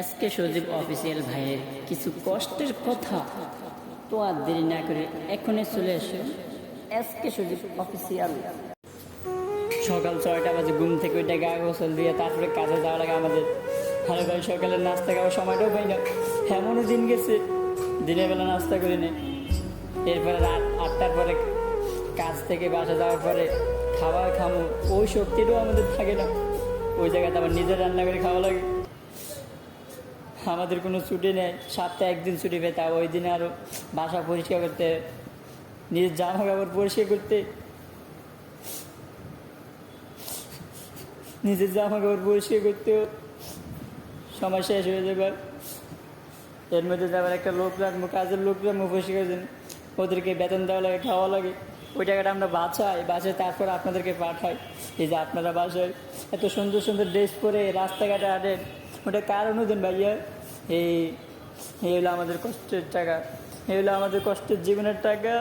SK Sajib official ভাইয়ের কিছু কষ্টের কথা তো আর দেরি না করে এখনই চলে এসো। SK Sajib official. সকাল ছয়টা বাজে, ঘুম থেকে ওইটা গা গোসল দিয়ে তারপরে কাজে যাওয়া লাগে আমাদের ভালো ভাই সকালে নাস্তা খাওয়ার সময়টাও পাই না। এমনও দিন গেছে, দিনের বেলা নাস্তা করি নি। এরপরে রাত আটটার পরে কাজ থেকে বাসা যাওয়ার পরে খাবার খামো, ওই শক্তিটাও আমাদের থাকে না। ওই জায়গাতে আবার নিজে রান্না করে খাওয়া লাগে। আমাদের কোনো ছুটি নেই, সপ্তাহে একদিন ছুটি পেতাম ওই দিনে আরও বাসা পরিষ্কার করতে, নিজের জামা কাপড় পরিষ্কার করতে, নিজের জামা কাপড় পরিষ্কার করতেও সময় শেষ হয়ে যাবে। এর মধ্যে আবার একটা লোক রাখব কাজের লোক রাখব পরিষ্কার জন্য ওদেরকে বেতন দেওয়া লাগে, খাওয়া লাগে। ওই টাকাটা আমরা বাঁচাই বাঁচাই তারপর আপনাদেরকে পাঠাই। এই যে আপনারা বাসায় এত সুন্দর সুন্দর ড্রেস পরে রাস্তাঘাটে হাঁটেন ওটা কারণ অনুদান ভাইয়া? এই এই হলো আমাদের কষ্টের টাকা। এই হলো আমাদের কষ্টের জীবনের টাকা।